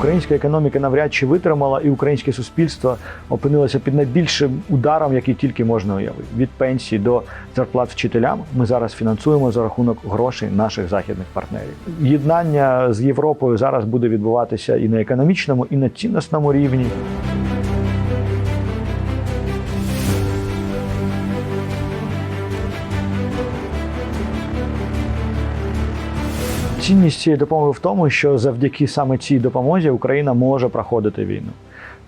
Українська економіка навряд чи витримала, і українське суспільство опинилося під найбільшим ударом, який тільки можна уявити. Від пенсії до зарплат вчителям ми зараз фінансуємо за рахунок грошей наших західних партнерів. Єднання з Європою зараз буде відбуватися і на економічному, і на цінностному рівні. Цінність цієї допомоги в тому, що завдяки саме цій допомозі Україна може проходити війну.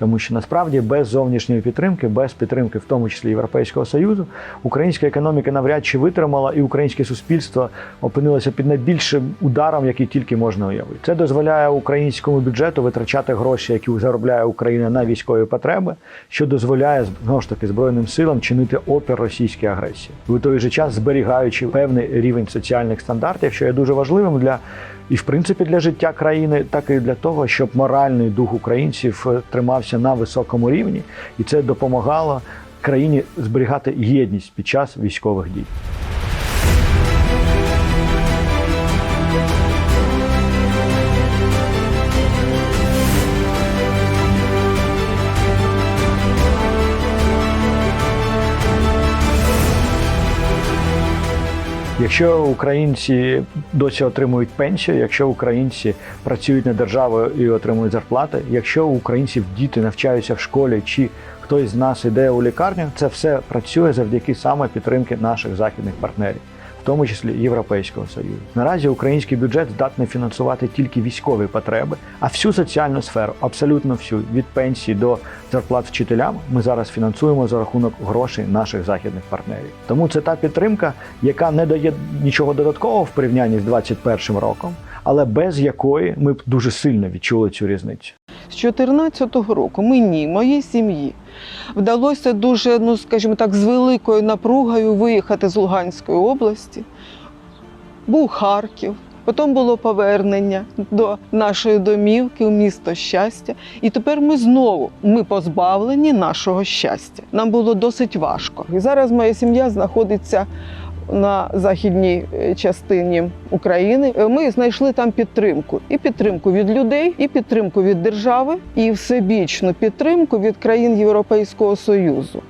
Тому що насправді без зовнішньої підтримки, без підтримки, в тому числі Європейського Союзу, українська економіка навряд чи витримала, і українське суспільство опинилося під найбільшим ударом, який тільки можна уявити. Це дозволяє українському бюджету витрачати гроші, які заробляє Україна на військові потреби, що дозволяє знову ж таки збройним силам чинити опір російській агресії, у той же час зберігаючи певний рівень соціальних стандартів, що є дуже важливим для і в принципі для життя країни, так і для того, щоб моральний дух українців е, тримався на високому рівні, і це допомагало країні зберігати єдність під час військових дій. Якщо українці досі отримують пенсію, якщо українці працюють на державу і отримують зарплати, якщо українців діти навчаються в школі, чи хтось з нас іде у лікарню, це все працює завдяки саме підтримки наших західних партнерів, в тому числі Європейського Союзу. Наразі український бюджет здатний фінансувати тільки військові потреби, а всю соціальну сферу, абсолютно всю, від пенсії до зарплат вчителям, ми зараз фінансуємо за рахунок грошей наших західних партнерів. Тому це та підтримка, яка не дає нічого додаткового в порівнянні з 2021 роком, але без якої ми б дуже сильно відчули цю різницю. З 2014 року мені, моїй сім'ї, вдалося дуже, ну скажімо так, з великою напругою виїхати з Луганської області. Був Харків, потім було повернення до нашої домівки у місто щастя. І тепер ми знову ми позбавлені нашого щастя. Нам було досить важко. І зараз моя сім'я знаходиться на західній е, частині України. Е, Ми знайшли там підтримку і підтримку від людей, і підтримку від держави, і всебічну підтримку від країн Європейського Союзу.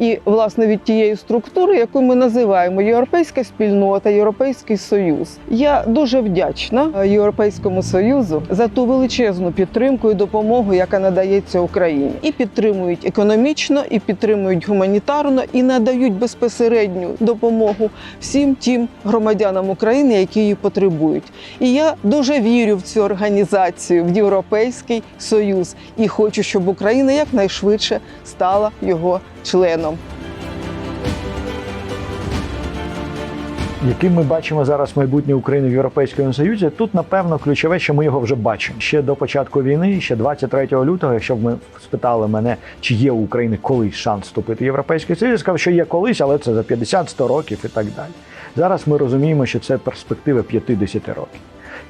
І власне від тієї структури, яку ми називаємо Європейська спільнота, Європейський Союз. Я дуже вдячна е, Європейському Союзу за ту величезну підтримку і допомогу, яка надається Україні, і підтримують економічно, і підтримують гуманітарно, і надають безпосередню допомогу всім тим громадянам України, які її потребують. І я дуже вірю в цю організацію, в Європейський Союз, і хочу, щоб Україна якнайшвидше стала його членом. Яким ми бачимо зараз майбутнє України в Європейському Союзі, тут напевно ключове, що ми його вже бачимо ще до початку війни, ще 23 лютого. Якщо б ми спитали мене, чи є у України колись шанс вступити в європейський союз, я сказав, що є колись, але це за 50-100 років і так далі. Зараз ми розуміємо, що це перспектива 50 років,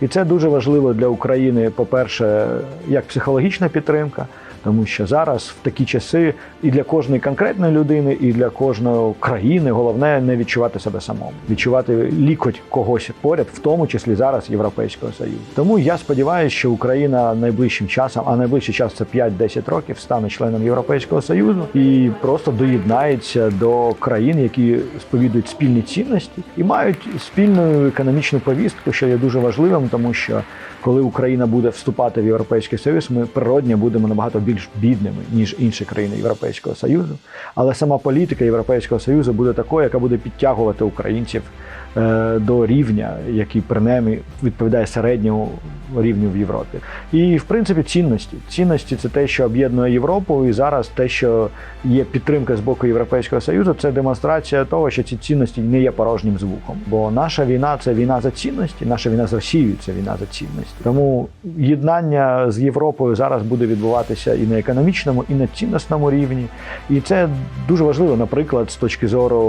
і це дуже важливо для України. По-перше, як психологічна підтримка. Тому що зараз в такі часи і для кожної конкретної людини, і для кожної країни головне не відчувати себе самому, відчувати лікоть когось поряд, в тому числі зараз Європейського союзу. Тому я сподіваюся, що Україна найближчим часом, а найближчий час це 5-10 років, стане членом Європейського союзу і просто доєднається до країн, які сповідують спільні цінності і мають спільну економічну повістку, що є дуже важливим, тому що коли Україна буде вступати в Європейський Союз, ми природньо будемо набагато більш бідними ніж інші країни Європейського Союзу. Але сама політика Європейського Союзу буде такою, яка буде підтягувати українців до рівня, який принаймні відповідає середньому рівню в Європі. І в принципі цінності. Цінності це те, що об'єднує Європу, і зараз те, що є підтримка з боку Європейського Союзу, це демонстрація того, що ці цінності не є порожнім звуком. Бо наша війна це війна за цінності, наша війна з Росією це війна за цінності. Тому єднання з Європою зараз буде відбуватися і на економічному, і на цінностному рівні. І це дуже важливо, наприклад, з точки зору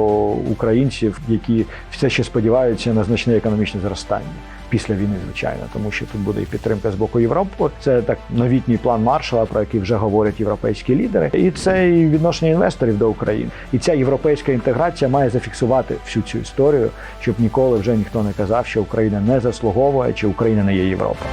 українців, які все ще сподіваються на значне економічне зростання. Після війни, звичайно, тому що тут буде і підтримка з боку Європи. Це так новітній план Маршала, про який вже говорять європейські лідери, і це і відношення інвесторів до України. І ця європейська інтеграція має зафіксувати всю цю історію, щоб ніколи вже ніхто не казав, що Україна не заслуговує чи Україна не є Європа.